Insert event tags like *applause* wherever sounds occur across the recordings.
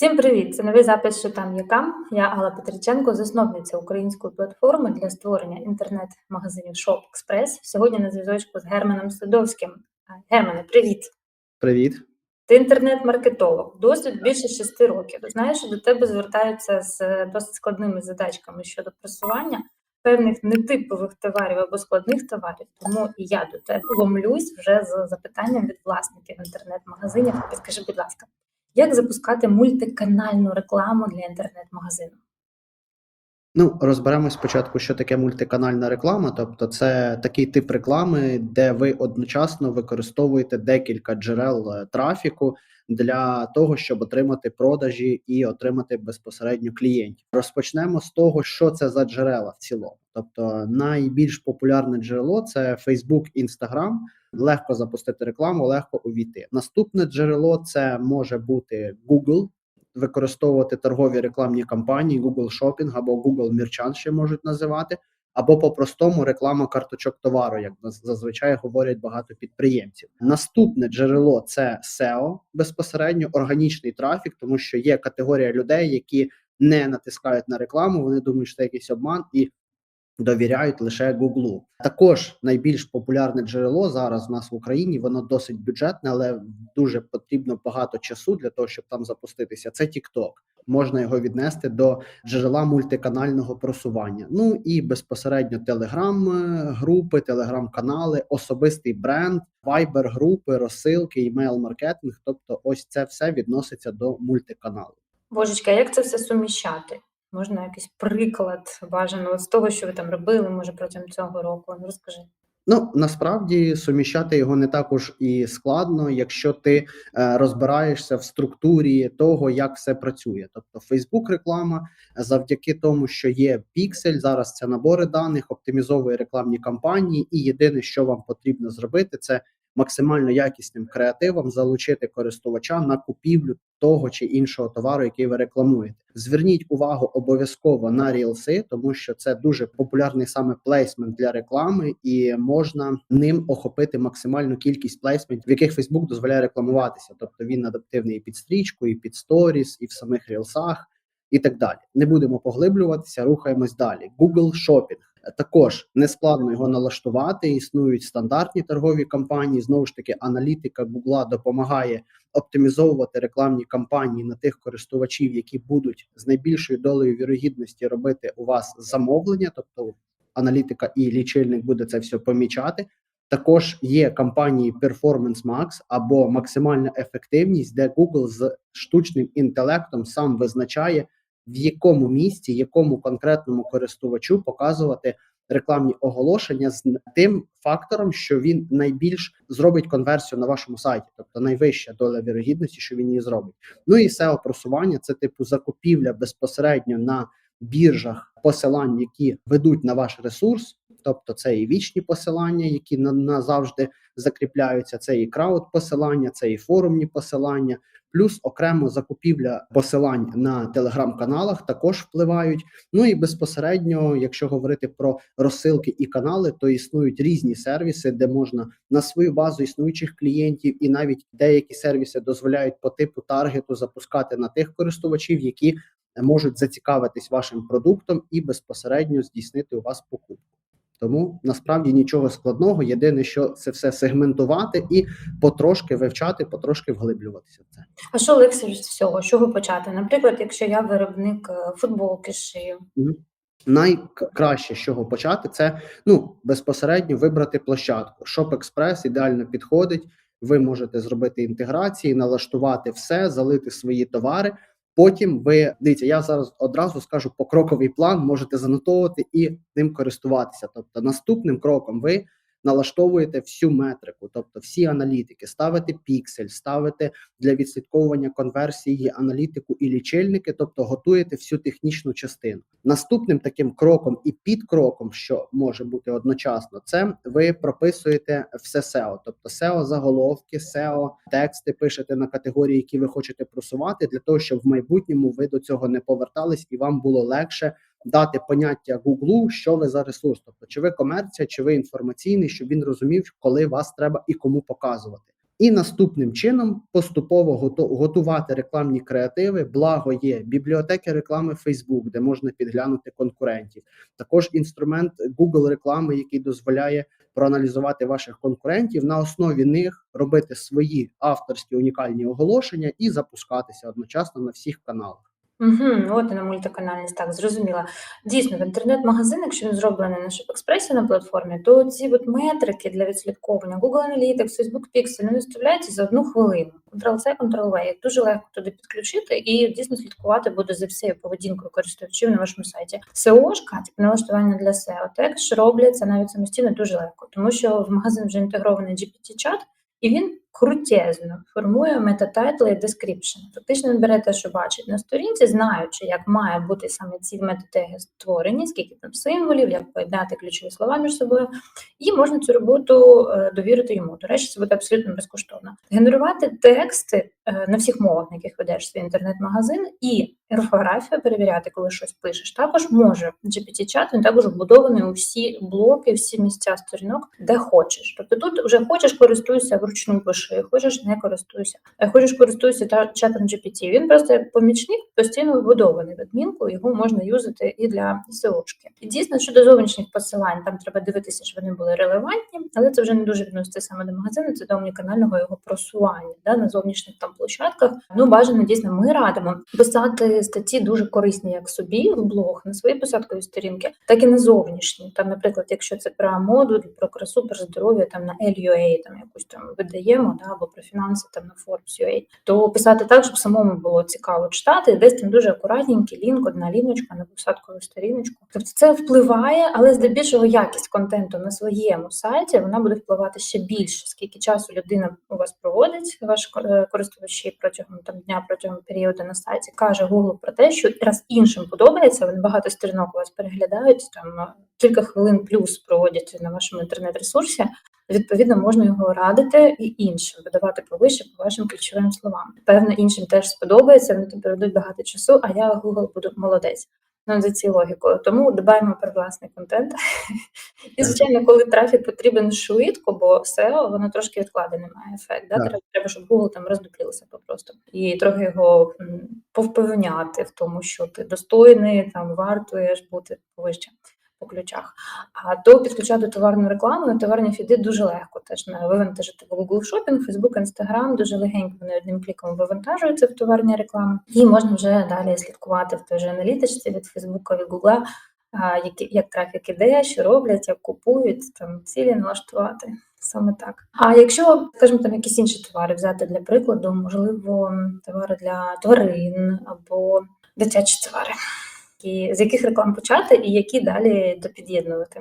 Всім привіт! Це новий запис «Що там яка. Я Алла Петриченко, засновниця української платформи для створення інтернет-магазинів Shop Express. Сьогодні на зв'язочку з Германом Садовським. Германе, привіт! Привіт. Ти інтернет-маркетолог, досвід більше шести років. Знаєш, що до тебе звертаються з е, досить складними задачками щодо просування певних нетипових товарів або складних товарів. Тому і я до тебе ломлюсь вже з запитанням від власників інтернет-магазинів. Підкажи, будь ласка, як запускати мультиканальну рекламу для інтернет-магазину? Ну, розберемось спочатку, що таке мультиканальна реклама. Тобто, це такий тип реклами, де ви одночасно використовуєте декілька джерел е, трафіку для того, щоб отримати продажі і отримати безпосередньо клієнтів. Розпочнемо з того, що це за джерела в цілому. Тобто, найбільш популярне джерело це Facebook, Instagram. Легко запустити рекламу, легко увійти. Наступне джерело це може бути Google. Використовувати торгові рекламні кампанії, Google Shopping або Google Merchant ще можуть називати, або по-простому реклама карточок товару, як зазвичай говорять багато підприємців. Наступне джерело це SEO, безпосередньо органічний трафік, тому що є категорія людей, які не натискають на рекламу, вони думають, що це якийсь обман і довіряють лише Гуглу. Також найбільш популярне джерело зараз у нас в Україні, воно досить бюджетне, але дуже потрібно багато часу для того, щоб там запуститися. Це TikTok. Можна його віднести до джерела мультиканального просування. Ну і безпосередньо телеграм-групи, телеграм-канали, особистий бренд, вайбер-групи, розсилки, імейл-маркетинг. Тобто, ось це все відноситься до мультиканалу. Божечка, як це все суміщати? Можна якийсь приклад бажаного з того, що ви там робили, може протягом цього року? Ну, Розкажи. Ну насправді суміщати його не також і складно, якщо ти е, розбираєшся в структурі того, як все працює. Тобто Facebook реклама завдяки тому, що є піксель, зараз це набори даних, оптимізовує рекламні кампанії, і єдине, що вам потрібно зробити, це максимально якісним креативом залучити користувача на купівлю того чи іншого товару, який ви рекламуєте. Зверніть увагу обов'язково на рілси, тому що це дуже популярний саме плейсмент для реклами, і можна ним охопити максимальну кількість плейсментів, в яких Facebook дозволяє рекламуватися. Тобто він адаптивний і під стрічку, і під сторіс, і в самих рілсах, і так далі. Не будемо поглиблюватися, рухаємось далі. Google Shopping. Також нескладно його налаштувати. Існують стандартні торгові кампанії. Знову ж таки, аналітика Google допомагає оптимізовувати рекламні кампанії на тих користувачів, які будуть з найбільшою долею вірогідності робити у вас замовлення, тобто аналітика і лічильник буде це все помічати. Також є кампанії Performance Max або максимальна ефективність, де Google з штучним інтелектом сам визначає, в якому місці, якому конкретному користувачу показувати рекламні оголошення з тим фактором, що він найбільш зробить конверсію на вашому сайті, тобто найвища доля вірогідності, що він її зробить. Ну і SEO просування це типу закупівля безпосередньо на біржах посилань, які ведуть на ваш ресурс. Тобто це і вічні посилання, які на назавжди закріпляються. Це і крауд посилання, це і форумні посилання, плюс окремо закупівля посилань на телеграм-каналах також впливають. Ну і безпосередньо, якщо говорити про розсилки і канали, то існують різні сервіси, де можна на свою базу існуючих клієнтів, і навіть деякі сервіси дозволяють по типу таргету запускати на тих користувачів, які можуть зацікавитись вашим продуктом і безпосередньо здійснити у вас покупку. Тому насправді нічого складного. Єдине, що це все сегментувати і потрошки вивчати, потрошки вглиблюватися в це. А що легше з всього? З чого почати? Наприклад, якщо я виробник е, футболки шию, Найкраще, з чого почати, це ну безпосередньо вибрати площадку. Shop Express ідеально підходить. Ви можете зробити інтеграції, налаштувати все, залити свої товари. Потім ви дивіться, я зараз одразу скажу покроковий план, можете занотовувати і ним користуватися. Тобто, наступним кроком ви налаштовуєте всю метрику, тобто всі аналітики, ставите піксель, ставите для відслідковування конверсії аналітику і лічильники, тобто готуєте всю технічну частину. Наступним таким кроком і підкроком, що може бути одночасно, це ви прописуєте все SEO, тобто SEO заголовки, SEO тексти пишете на категорії, які ви хочете просувати, для того, щоб в майбутньому ви до цього не повертались і вам було легше дати поняття Гуглу, що ви за ресурс, тобто чи ви комерція, чи ви інформаційний, щоб він розумів, коли вас треба і кому показувати. І наступним чином поступово готувати рекламні креативи. Благо є бібліотеки реклами Facebook, де можна підглянути конкурентів. Також інструмент Google реклами, який дозволяє проаналізувати ваших конкурентів на основі них робити свої авторські унікальні оголошення і запускатися одночасно на всіх каналах. Угу, от на мультиканальність, так, зрозуміла. Дійсно, в інтернет-магазин, якщо він зроблений на Шопекспресі на платформі, то ці от метрики для відслідковування Google Analytics, Facebook Pixel, вони виставляються за одну хвилину. Ctrl-C, Ctrl-V. Дуже легко туди підключити і дійсно слідкувати буде за всією поведінкою користувачів на вашому сайті. SEO-шка, типу налаштування для SEO, теж робляться навіть самостійно дуже легко, тому що в магазин вже інтегрований GPT-чат, і він крутезно формує метатайтли і description. Фактично бере те, що бачить на сторінці, знаючи, як має бути саме ці метатеги створені, скільки там символів, як поєднати ключові слова між собою, і можна цю роботу е, довірити йому. До речі, це буде абсолютно безкоштовно. Генерувати тексти е, на всіх мовах, на яких ведеш свій інтернет-магазин, і орфографію перевіряти, коли щось пишеш. Також може GPT-чат, він також вбудований у всі блоки, всі місця сторінок, де хочеш. Тобто тут вже хочеш користуйся вручну пиши, хочеш не користуйся, Е, хочеш користуйся та чатом GPT. Він просто помічник постійно вбудований в адмінку, його можна юзати і для SEO-шки. І дійсно щодо зовнішніх посилань, там треба дивитися, щоб вони були релевантні, але це вже не дуже відноситься саме до магазину, це до омніканального його просування да, на зовнішніх там площадках. Ну бажано дійсно ми радимо писати статті дуже корисні як собі в блог на свої посадкові сторінки, так і на зовнішні. Там, наприклад, якщо це про моду, про красу, про здоров'я, там на LUA, там якусь там видаємо, да, або про фінанси там на Forbes.ua, то писати так, щоб самому було цікаво читати, десь там дуже акуратненький лінк, одна ліночка на посадкову сторіночку. Тобто це впливає, але здебільшого якість контенту на своєму сайті вона буде впливати ще більше, скільки часу людина у вас проводить, ваш е, користувачі протягом там дня, протягом періоду на сайті, каже Google про те, що раз іншим подобається, вони багато сторінок у вас переглядають, там кілька хвилин плюс проводять на вашому інтернет-ресурсі. Відповідно, можна його радити і іншим, видавати повище по вашим ключовим словам. Певно, іншим теж сподобається, вони тобі дадуть багато часу, а я Google буду молодець. Ну, за цією логікою. Тому дбаємо про власний контент. *laughs* І, звичайно, коли трафік потрібен швидко, бо SEO, воно трошки відкладений має ефект. Да? Так. Треба, щоб Google там роздуплівся попросту. І трохи його повпевняти в тому, що ти достойний, там вартуєш бути повище по ключах. А то підключати товарну рекламу, товарні фіди дуже легко теж на вивантажити в Google Shopping, Facebook, Instagram, дуже легенько вони одним кліком вивантажуються в товарні реклами. І можна вже далі слідкувати в той же аналітичці від Facebook, від Google, а, які, як трафік іде, що роблять, як купують, там цілі налаштувати. Саме так. А якщо, скажімо, там якісь інші товари взяти для прикладу, можливо, товари для тварин або дитячі товари, і з яких реклам почати і які далі допід'єднувати.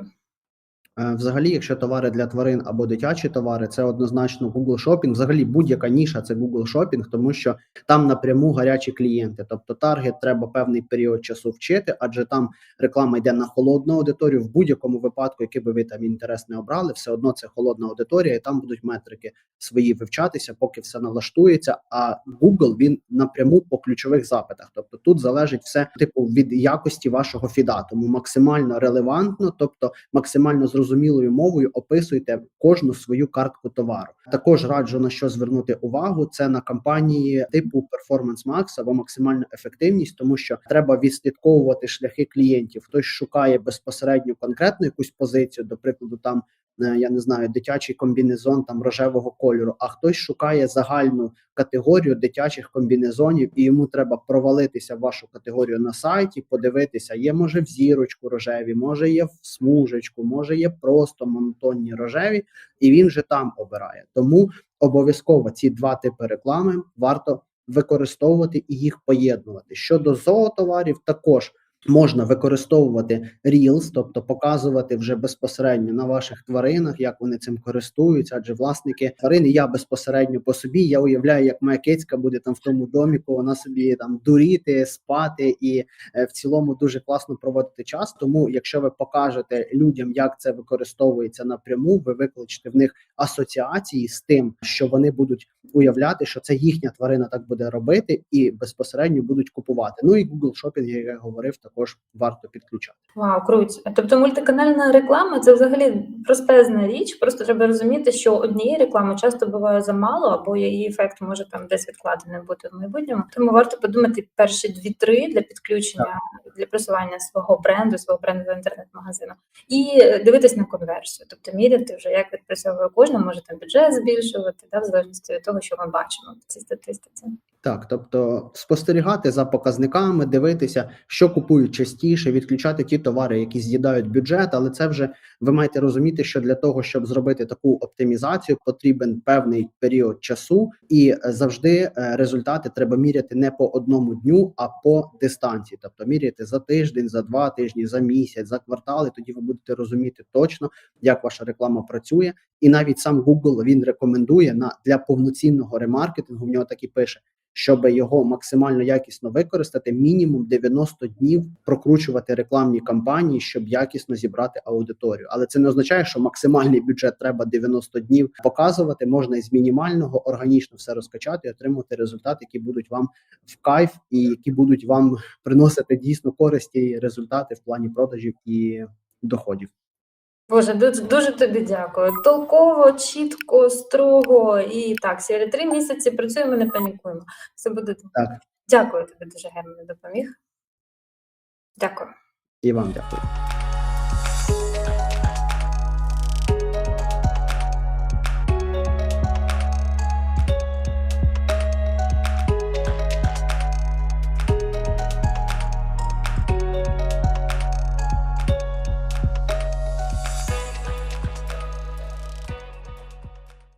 Е, Взагалі, якщо товари для тварин або дитячі товари, це однозначно Google Shopping. Взагалі, будь-яка ніша це Google Shopping, тому що там напряму гарячі клієнти. Тобто таргет треба певний період часу вчити, адже там реклама йде на холодну аудиторію. В будь-якому випадку, який би ви там інтерес не обрали, все одно це холодна аудиторія, і там будуть метрики свої вивчатися, поки все налаштується. А Google він напряму по ключових запитах. Тобто тут залежить все типу від якості вашого фіда, тому максимально релевантно, тобто максимально зрозумілою мовою описуйте кожну свою картку товару. Також раджу на що звернути увагу. Це на кампанії типу Performance Max або максимальна ефективність, тому що треба відслідковувати шляхи клієнтів. Хтось шукає безпосередньо конкретну якусь позицію, до прикладу, там я не знаю, дитячий комбінезон там рожевого кольору, а хтось шукає загальну категорію дитячих комбінезонів, і йому треба провалитися в вашу категорію на сайті, подивитися, є може в зірочку рожеві, може є в смужечку, може є просто монотонні рожеві, і він же там обирає. Тому обов'язково ці два типи реклами варто використовувати і їх поєднувати. Щодо зоотоварів, також можна використовувати Reels, тобто показувати вже безпосередньо на ваших тваринах, як вони цим користуються. Адже власники тварини, я безпосередньо по собі, я уявляю, як моя кицька буде там в тому доміку, вона собі там дуріти, спати і е, в цілому дуже класно проводити час. Тому, якщо ви покажете людям, як це використовується напряму, ви викличете в них асоціації з тим, що вони будуть уявляти, що це їхня тварина так буде робити, і безпосередньо будуть купувати. Ну і Google Shopping, як я говорив, також варто підключати. Вау, круто. Тобто мультиканальна реклама це взагалі проспезна річ. Просто треба розуміти, що однієї реклами часто буває замало, або її ефект може там десь відкладений бути в майбутньому. Тому варто подумати перші дві-три для підключення для просування свого бренду, свого бренду інтернет-магазину, і дивитись на конверсію, тобто міряти вже як відпрацьовує кожна, може там бюджет збільшувати, да, в залежності від того, що ми бачимо в цій статистиці. Так, тобто спостерігати за показниками, дивитися, що купують частіше, відключати ті товари, які з'їдають бюджет, але це вже ви маєте розуміти, що для того, щоб зробити таку оптимізацію, потрібен певний період часу, і е, завжди е, результати треба міряти не по одному дню, а по дистанції. Тобто міряти за тиждень, за два тижні, за місяць, за квартали. Тоді ви будете розуміти точно, як ваша реклама працює, і навіть сам Google він рекомендує на для повноцінного ремаркетингу. В нього так і пише щоб його максимально якісно використати, мінімум 90 днів прокручувати рекламні кампанії, щоб якісно зібрати аудиторію. Але це не означає, що максимальний бюджет треба 90 днів показувати. Можна із мінімального органічно все розкачати і отримати результати, які будуть вам в кайф і які будуть вам приносити дійсно користі результати в плані продажів і доходів. Боже, дуже, дуже тобі дякую. Толково, чітко, строго і так, сірі три місяці працюємо, не панікуємо. Все буде Так. Дякую тобі дуже гарно допоміг. Дякую. І вам дякую.